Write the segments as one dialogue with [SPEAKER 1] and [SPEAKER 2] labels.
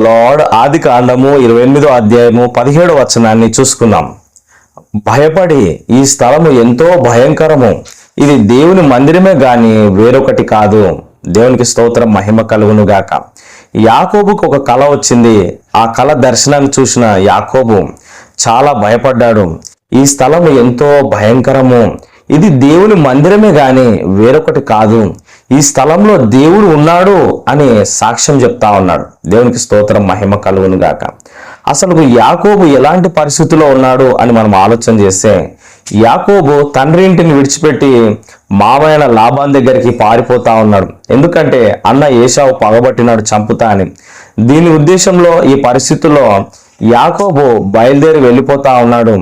[SPEAKER 1] Lord ఆది కాండము ఇరవై ఎనిమిదో అధ్యాయము పదిహేడు వచనాన్ని చూసుకున్నాం భయపడి ఈ స్థలము ఎంతో భయంకరము. ఇది దేవుని మందిరమే గాని వేరొకటి కాదు. దేవునికి స్తోత్రం మహిమ కలుగును గాక. యాకోబుకు ఒక కళ వచ్చింది. ఆ కళ దర్శనాన్ని చూసిన యాకోబు చాలా భయపడ్డాడు. ఈ స్థలము ఎంతో భయంకరము. ఇది దేవుని మందిరమే కానీ వేరొకటి కాదు. ఈ స్థలంలో దేవుడు ఉన్నాడు అని సాక్ష్యం చెప్తా ఉన్నాడు. దేవునికి స్తోత్రం మహిమ కలుగును గాక. అసలు యాకోబు ఎలాంటి పరిస్థితిలో ఉన్నాడు అని మనం ఆలోచన చేస్తే యాకోబు తండ్రి ఇంటిని విడిచిపెట్టి మామైన లాభాన్ దగ్గరికి పారిపోతా ఉన్నాడు. ఎందుకంటే అన్న ఏషావు పగబట్టినాడు చంపుతా అని. దీని ఉద్దేశంలో ఈ పరిస్థితుల్లో యాకోబు బయలుదేరి వెళ్ళిపోతా ఉన్నాడు.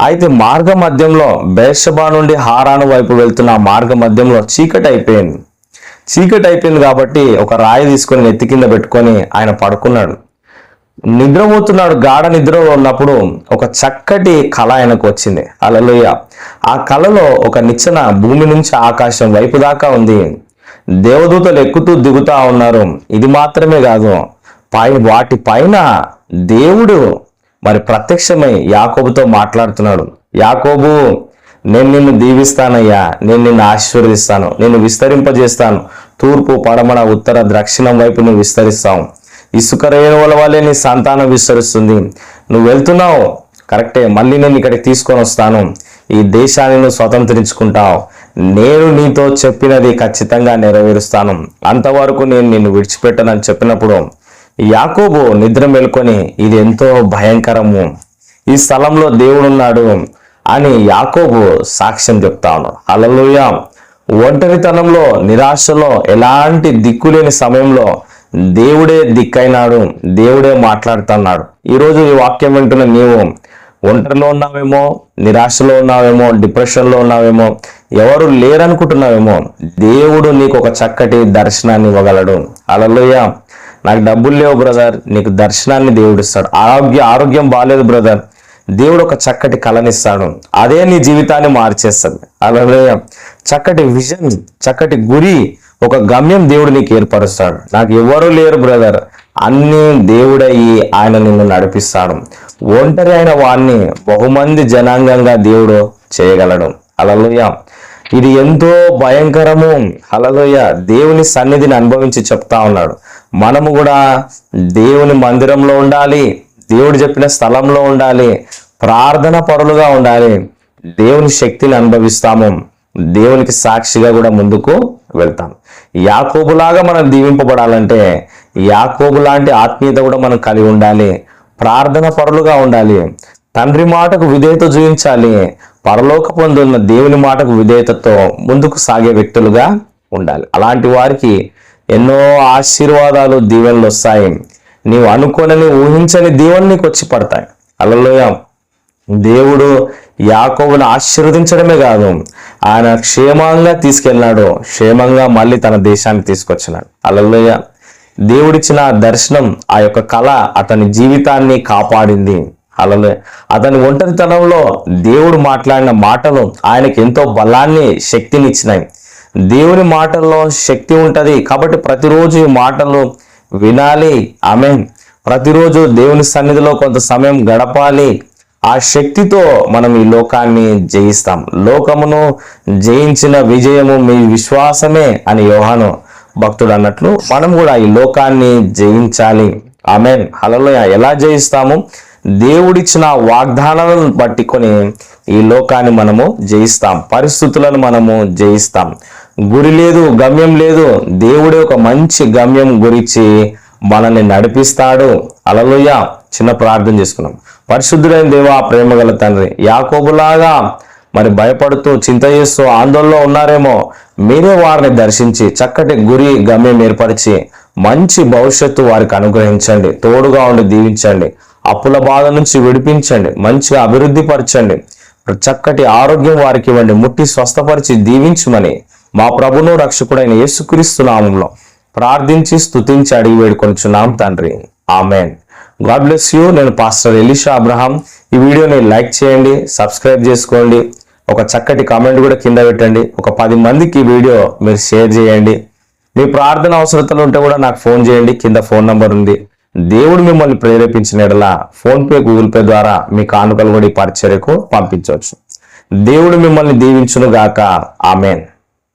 [SPEAKER 1] అయితే మార్గ మధ్యంలో బేర్షబా నుండి హారాను వైపు వెళ్తున్న మార్గ మధ్యంలో చీకటి అయిపోయింది. చీకటి అయిపోయింది కాబట్టి ఒక రాయి తీసుకొని నెత్తి కింద పెట్టుకొని ఆయన పడుకున్నాడు. నిద్రపోతున్నాడు. గాఢ నిద్రలో ఉన్నప్పుడు ఒక చక్కటి కళ ఆయనకు వచ్చింది. అలలోయ ఆ కళలో ఒక నిచ్చెన భూమి నుంచి ఆకాశం వైపు దాకా ఉంది. దేవదూతలు ఎక్కుతూ దిగుతా ఉన్నారు. ఇది మాత్రమే కాదు పై వాటి పైన దేవుడు మరి ప్రత్యక్షమై యాకోబుతో మాట్లాడుతున్నాడు. యాకోబు నేను నిన్ను దీవిస్తానయ్యా. నేను నిన్ను ఆశీర్వదిస్తాను. నేను విస్తరింపజేస్తాను. తూర్పు పడమడ ఉత్తర దక్షిణం వైపు నువ్వు విస్తరిస్తావు. ఇసుక రేణువుల వల్లే నీ సంతానం విస్తరిస్తుంది. నువ్వు వెళ్తున్నావు? కరెక్టే. మళ్ళీ నేను ఇక్కడికి తీసుకొని వస్తాను. ఈ దేశాన్ని నువ్వు స్వతంత్రించుకుంటావు. నేను నీతో చెప్పినది ఖచ్చితంగా నెరవేరుస్తాను. అంతవరకు నేను నిన్ను విడిచిపెట్టనని చెప్పినప్పుడు యాకోబు నిద్ర మేల్కొని ఇది ఎంతో భయంకరము. ఈ స్థలంలో దేవుడు ఉన్నాడు అని యాకోబు సాక్ష్యం చెప్తా ఉన్నాడు ఒంటరితనంలో నిరాశలో ఎలాంటి దిక్కులేని సమయంలో దేవుడే దిక్కైనాడు దేవుడే మాట్లాడుతున్నాడు. ఈరోజు ఈ వాక్యం వింటున్న నీవు ఒంటరిలో ఉన్నావేమో నిరాశలో ఉన్నావేమో డిప్రెషన్లో ఉన్నావేమో ఎవరు లేరనుకుంటున్నావేమో దేవుడు నీకు ఒక చక్కటి దర్శనాన్ని ఇవ్వగలడు. అలలోయ నాకు డబ్బులు లేవు బ్రదర్ నీకు దర్శనాన్ని దేవుడు ఇస్తాడు ఆరోగ్య ఆరోగ్యం బాగాలేదు బ్రదర్ దేవుడు ఒక చక్కటి కళనిస్తాడు అదే నీ జీవితాన్ని మార్చేస్తుంది అలాగే చక్కటి విజన్ చక్కటి గురి ఒక గమ్యం దేవుడు నీకు ఏర్పరుస్తాడు. నాకు ఎవరు లేరు బ్రదర్ అన్ని దేవుడయ్యి ఆయన నిన్ను నడిపిస్తాడు. ఒంటరి అయిన వాణ్ణి బహుమంది జనాంగంగా దేవుడు చేయగలడు. అలలోయ ఇది ఎంతో భయంకరము. అలలోయ దేవుని సన్నిధిని అనుభవించి చెప్తా ఉన్నాడు. మనము కూడా దేవుని మందిరంలో ఉండాలి దేవుడు చెప్పిన స్థలంలో ఉండాలి ప్రార్థన పరులుగా ఉండాలి దేవుని శక్తిని అనుభవిస్తాము దేవునికి సాక్షిగా కూడా ముందుకు వెళ్తాం. యాకోబులాగా మనం దీవింపబడాలంటే యాకోబు లాంటి ఆత్మీయత కూడా మనం కలిగి ఉండాలి ప్రార్థన పరులుగా ఉండాలి తండ్రి మాటకు విధేయత చూపించాలి పరలోక పొందున్న దేవుని మాటకు విధేయతతో ముందుకు సాగే వ్యక్తులుగా ఉండాలి. అలాంటి వారికి ఎన్నో ఆశీర్వాదాలు దీవెనలు వస్తాయి. నీవు అనుకోనని ఊహించని దీవెనలు నీకు వచ్చి పడతాయి. అలలోయ దేవుడు యాకోబును ఆశీర్వదించడమే కాదు ఆయన క్షేమంగా తీసుకెళ్ళినాడు. క్షేమంగా మళ్ళీ తన దేశాన్ని తీసుకొచ్చినాడు. అలలోయ దేవుడిచ్చిన దర్శనం ఆ యొక్క కళ అతని జీవితాన్ని కాపాడింది. అలలే అతని ఒంటరితనంలో దేవుడు మాట్లాడిన మాటలు ఆయనకి ఎంతో బలాన్ని శక్తిని ఇచ్చినాయి. దేవుని మాటల్లో శక్తి ఉంటుంది. కాబట్టి ప్రతిరోజు ఈ మాటలు వినాలి. ఆమె ప్రతిరోజు దేవుని సన్నిధిలో కొంత సమయం గడపాలి. ఆ శక్తితో మనం ఈ లోకాన్ని జయిస్తాం. లోకమును జయించిన విజయము మీ విశ్వాసమే అని యోహాను భక్తుడు అన్నట్లు మనం కూడా ఈ లోకాన్ని జయించాలి. ఆమె హలలో ఎలా జయిస్తాము? దేవుడిచ్చిన వాగ్దానాలను పట్టుకొని ఈ లోకాన్ని మనము జయిస్తాం. పరిస్థితులను మనము జయిస్తాం. గురి లేదు గమ్యం లేదు. దేవుడే ఒక మంచి గమ్యం గురించి మనల్ని నడిపిస్తాడు. అలలోయ చిన్న ప్రార్థన చేసుకున్నాం. పరిశుద్ధుడైన దేవా ప్రేమ గల తండ్రి యాకోబులాగా మరి భయపడుతూ చింత చేస్తూ ఆందోళనలో ఉన్నారేమో మీరే వారిని దర్శించి చక్కటి గురి గమ్యం ఏర్పరిచి మంచి భవిష్యత్తు వారికి అనుగ్రహించండి. తోడుగా ఉండి దీవించండి. అప్పుల బాధ నుంచి విడిపించండి. మంచిగా అభివృద్ధి పరచండి. చక్కటి ఆరోగ్యం వారికి ఇవ్వండి. ముట్టి స్వస్థపరిచి దీవించమని మా ప్రభును రక్షకుడైన యేసుక్రీస్తు నామంలో ప్రార్థించి స్తుతించి అడిగి వేడుకొనిచున్నాం తండ్రి. ఆమెన్. God bless you. నేను పాస్టర్ ఎలిషా అబ్రహాం. ఈ వీడియోని లైక్ చేయండి సబ్స్క్రైబ్ చేసుకోండి. ఒక చక్కటి కామెంట్ కూడా కింద పెట్టండి. ఒక పది మందికి ఈ వీడియో మీరు షేర్ చేయండి. మీ ప్రార్థన అవసరతలు ఉంటే కూడా నాకు ఫోన్ చేయండి. కింద ఫోన్ నంబర్ ఉంది. దేవుడు మిమ్మల్ని ప్రేరేపించిన ఎడలా ఫోన్పే గూగుల్ పే ద్వారా మీ కానుకలు కూడా ఈ పరిచర్యకు పంపించవచ్చు. దేవుడు మిమ్మల్ని దీవించును గాక ఆమెన్.